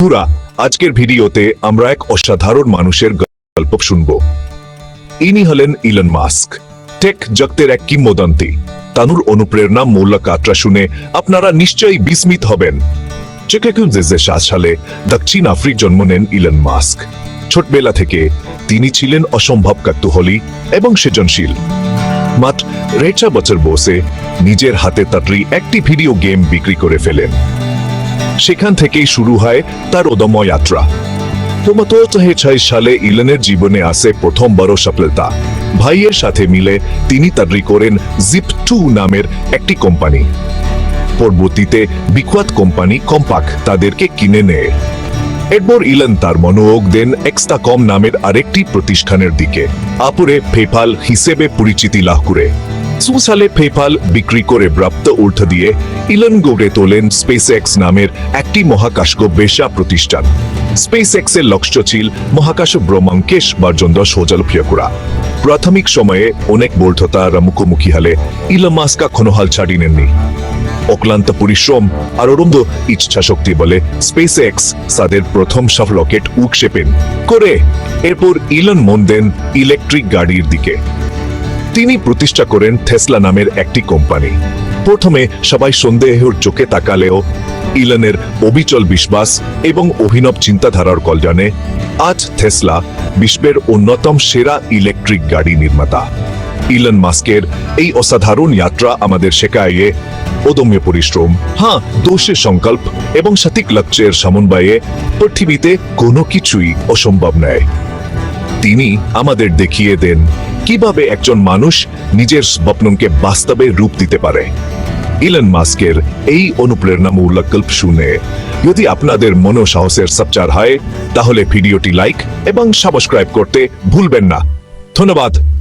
বন্ধুরা, আজকের ভিডিওতে আমরা এক অসাধারণ মানুষের গল্প শুনব। ইনি হলেন ইলন মাস্ক। টেক জগতের এক কিংবদন্তি তানুর অনুপ্রেরণা মূল্য কাটরা শুনে আপনারা নিশ্চয়ই বিস্মিত হবেন। সালে দক্ষিণ আফ্রিক জন্ম নেন ইলন মাস্ক। ছোটবেলা থেকে তিনি ছিলেন অসম্ভব কাতুহলী এবং সৃজনশীল। মাত্র রেচা বছর বসে নিজের হাতে তাড়ি একটি ভিডিও গেম বিক্রি করে ফেলেন। সেখান থেকেই শুরু হয় তার অদম্য যাত্রা। প্রমতো ছয় সালে ইলনের জীবনে আসে প্রথম বড় সফলতা। ভাইয়ের সাথে মিলে তিনি তারি করেন জিপ টু নামের একটি কোম্পানি। পরবর্তীতে বিখ্যাত কোম্পানি কম্পাক তাদেরকে কিনে নেয়। এরপর ইলন তার মনোযোগ দেন এক্সটা কম নামের আরেকটি প্রতিষ্ঠানের দিকে। আপুরে পেপাল হিসেবে পরিচিতি লাভ করে। সু সালে পেপাল বিক্রি করে প্রাপ্ত অর্থ দিয়ে ইলন গড়ে তোলেন স্পেস এক্স নামের একটি মহাকাশ গবেষণা প্রতিষ্ঠান। স্পেস এক্সের লক্ষ্য ছিল মহাকাশ ব্রহ্মাঙ্কেশ পর্যন্ত সজলপ্রিয় করা প্রাথমিক সময়ে অনেক ব্যর্থতার মুখোমুখি হলে ইলন মাস্কা কোনো হাল ছাড়ি নেননি। অক্লান্ত পরিশ্রম আর অরুন্ধ ইচ্ছা শক্তি বলে স্পেস এক্স তাদের প্রথম সফল রকেট উৎক্ষেপণ করে এরপর ইলন মন দেন ইলেকট্রিক গাড়ির দিকে। তিনি প্রতিষ্ঠা করেন থেসলা নামের একটি কোম্পানি। প্রথমে সবাই সন্দেহের চোখে তাকালেও ইলনের অবিচল বিশ্বাস এবং অভিনব চিন্তাধারার কল্যাণে আজ থেসলা বিশ্বের অন্যতম সেরা ইলেকট্রিক গাড়ি নির্মাতা। ইলন মাস্কের এই অসাধারণ যাত্রা আমাদের শেখায় অদম্য পরিশ্রম হ্যাঁ দোষের সংকল্প এবং সঠিক লক্ষ্যের সমন্বয়ে পৃথিবীতে কোনো কিছুই অসম্ভব নয়। তিনি আমাদের দেখিয়ে দেন কীভাবে একজন মানুষ নিজের স্বপ্নকে বাস্তবে রূপ দিতে পারে। ইলন মাস্কের এই অনুপ্রেরণামূলক গল্প শুনে যদি আপনাদের মনোসাহসের সবচার হয়, তাহলে ভিডিওটি লাইক এবং সাবস্ক্রাইব করতে ভুলবেন না। ধন্যবাদ।